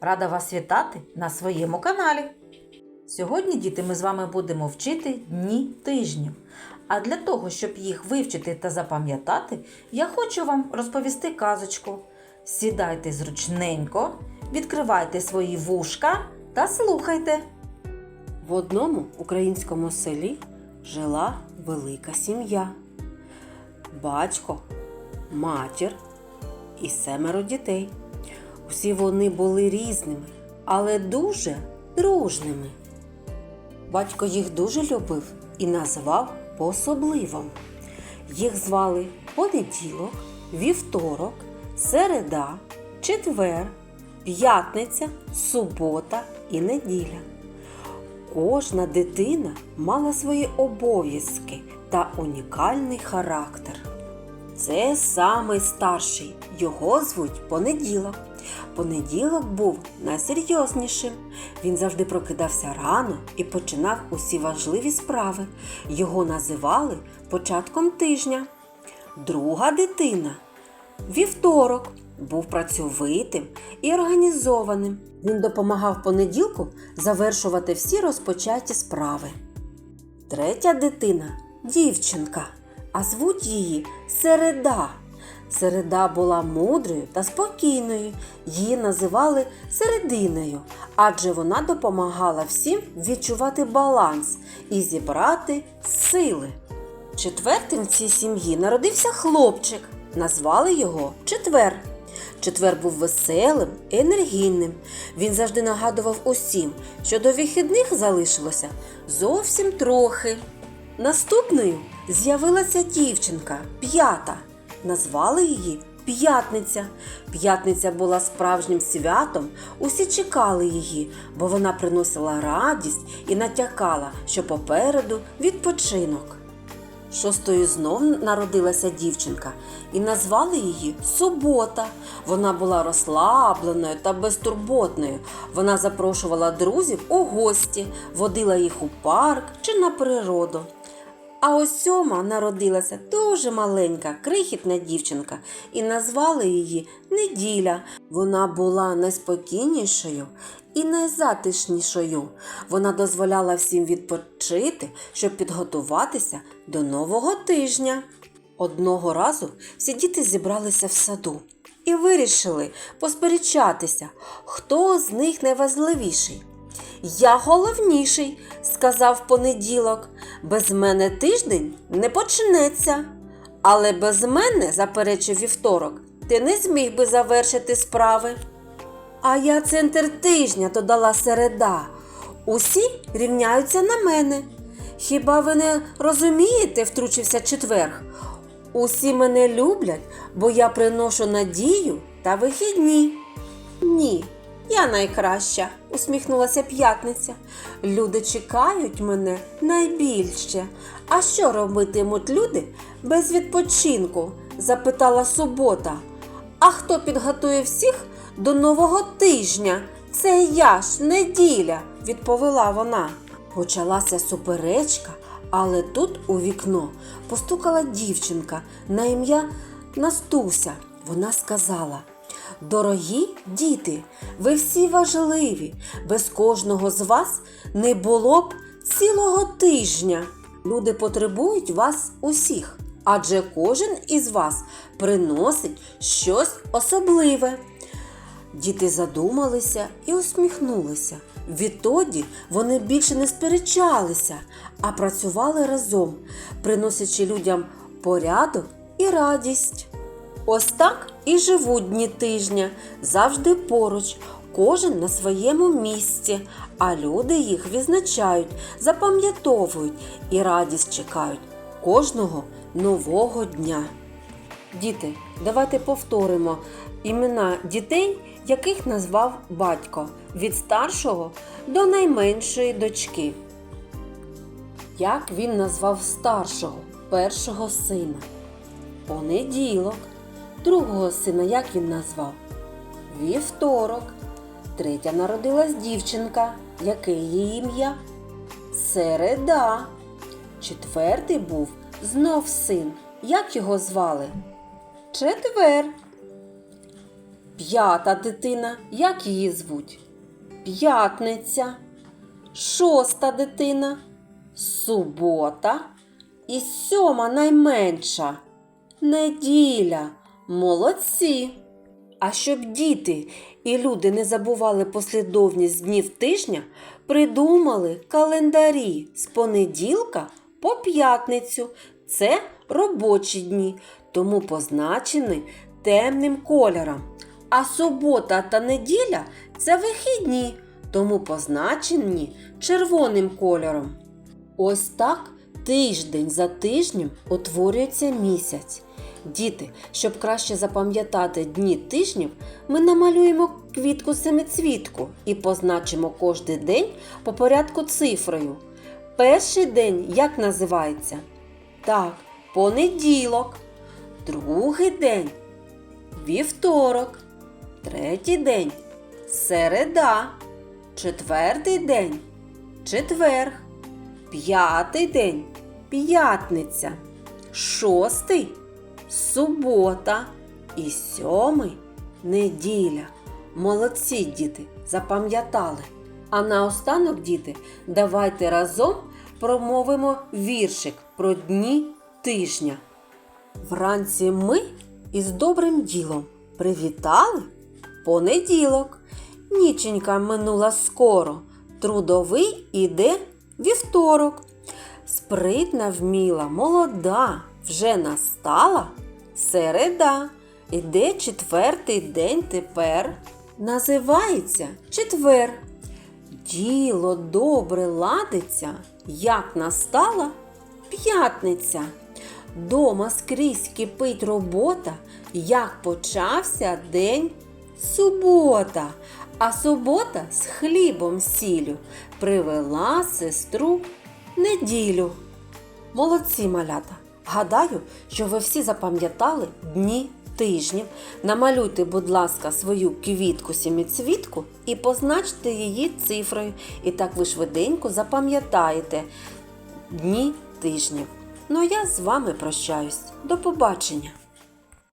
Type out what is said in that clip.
Рада вас вітати на своєму каналі. Сьогодні, діти, ми з вами будемо вчити дні тижнів. А для того, щоб їх вивчити та запам'ятати, я хочу вам розповісти казочку. Сідайте зручненько, відкривайте свої вушка та слухайте. В одному українському селі жила велика сім'я. Батько, матір і семеро дітей. Усі вони були різними, але дуже дружними. Батько їх дуже любив і назвав по-особливому. Їх звали понеділок, вівторок, середа, четвер, п'ятниця, субота і неділя. Кожна дитина мала свої обов'язки та унікальний характер. Це самий старший, його звуть понеділок. Понеділок був найсерйознішим. Він завжди прокидався рано і починав усі важливі справи. Його називали початком тижня. Друга дитина вівторок був працьовитим і організованим. Він допомагав понеділку завершувати всі розпочаті справи. Третя дитина дівчинка, а звуть її Середа. Середа була мудрою та спокійною. Її називали серединою, адже вона допомагала всім відчувати баланс і зібрати сили. Четвертим в цій сім'ї народився хлопчик. Назвали його Четвер. Четвер був веселим, енергійним. Він завжди нагадував усім, що до вихідних залишилося зовсім трохи. Наступною з'явилася дівчинка п'ята. Назвали її П'ятниця. П'ятниця була справжнім святом. Усі чекали її, бо вона приносила радість і натякала, що попереду відпочинок. Шостою знов народилася дівчинка і назвали її Субота. Вона була розслабленою та безтурботною. Вона запрошувала друзів у гості, водила їх у парк чи на природу. А ось сьома народилася дуже маленька, крихітна дівчинка, і назвали її Неділя. Вона була найспокійнішою і найзатишнішою. Вона дозволяла всім відпочити, щоб підготуватися до нового тижня. Одного разу всі діти зібралися в саду і вирішили посперечатися, хто з них найважливіший. Я головніший, сказав понеділок. Без мене тиждень не почнеться. Але без мене, заперечив вівторок, ти не зміг би завершити справи. А я центр тижня, додала середа. Усі рівняються на мене. Хіба ви не розумієте, втручився четверг. Усі мене люблять, бо я приношу надію та вихідні. Ні, я найкраща, усміхнулася п'ятниця. Люди чекають мене найбільше. А що робитимуть люди без відпочинку? запитала субота. А хто підготує всіх до нового тижня? Це я ж неділя, відповіла вона. Почалася суперечка, але тут у вікно постукала дівчинка на ім'я Настуся. Вона сказала. Дорогі діти, ви всі важливі. Без кожного з вас не було б цілого тижня. Люди потребують вас усіх, адже кожен із вас приносить щось особливе. Діти задумалися і усміхнулися. Відтоді вони більше не сперечалися, а працювали разом, приносячи людям порядок і радість. Ось так і живуть дні тижня, завжди поруч, кожен на своєму місці, а люди їх відзначають, запам'ятовують і радість чекають кожного нового дня. Діти, давайте повторимо імена дітей, яких назвав батько від старшого до найменшої дочки. Як він назвав старшого, першого сина? Понеділок. Другого сина як він назвав? Вівторок. Третя народилась дівчинка. Яке її ім'я? Середа. Четвертий був знов син. Як його звали? Четвер. П'ята дитина, як її звуть? П'ятниця. Шоста дитина. Субота. І сьома найменша. Неділя. Молодці. А щоб діти і люди не забували послідовність днів тижня, придумали календарі з понеділка по п'ятницю. Це робочі дні, тому позначені темним кольором. А субота та неділя це вихідні, тому позначені червоним кольором. Ось так тиждень за тижнем утворюється місяць. Діти, щоб краще запам'ятати дні тижнів, ми намалюємо квітку семицвітку і позначимо кожний день по порядку цифрою. Перший день як називається? Так, понеділок. Другий день вівторок. Третій день середа. Четвертий день четверг. П'ятий день п'ятниця. Шостий субота. І сьомий неділя. Молодці, діти, запам'ятали. А наостанок, діти, давайте разом промовимо віршик про дні тижня. Вранці ми із добрим ділом привітали понеділок. Ніченька минула скоро, трудовий іде вівторок. Спритна вміла, молода, вже настала середа. Іде четвертий день тепер. Називається четвер. Діло добре ладиться, як настала п'ятниця. Дома скрізь кипить робота, як почався день субота. А субота з хлібом сілю привела сестру неділю. Молодці малята! Гадаю, що ви всі запам'ятали дні тижнів. Намалюйте, будь ласка, свою квітку сіміцвітку і позначте її цифрою. І так ви швиденько запам'ятаєте дні тижнів. Ну а я з вами прощаюсь. До побачення!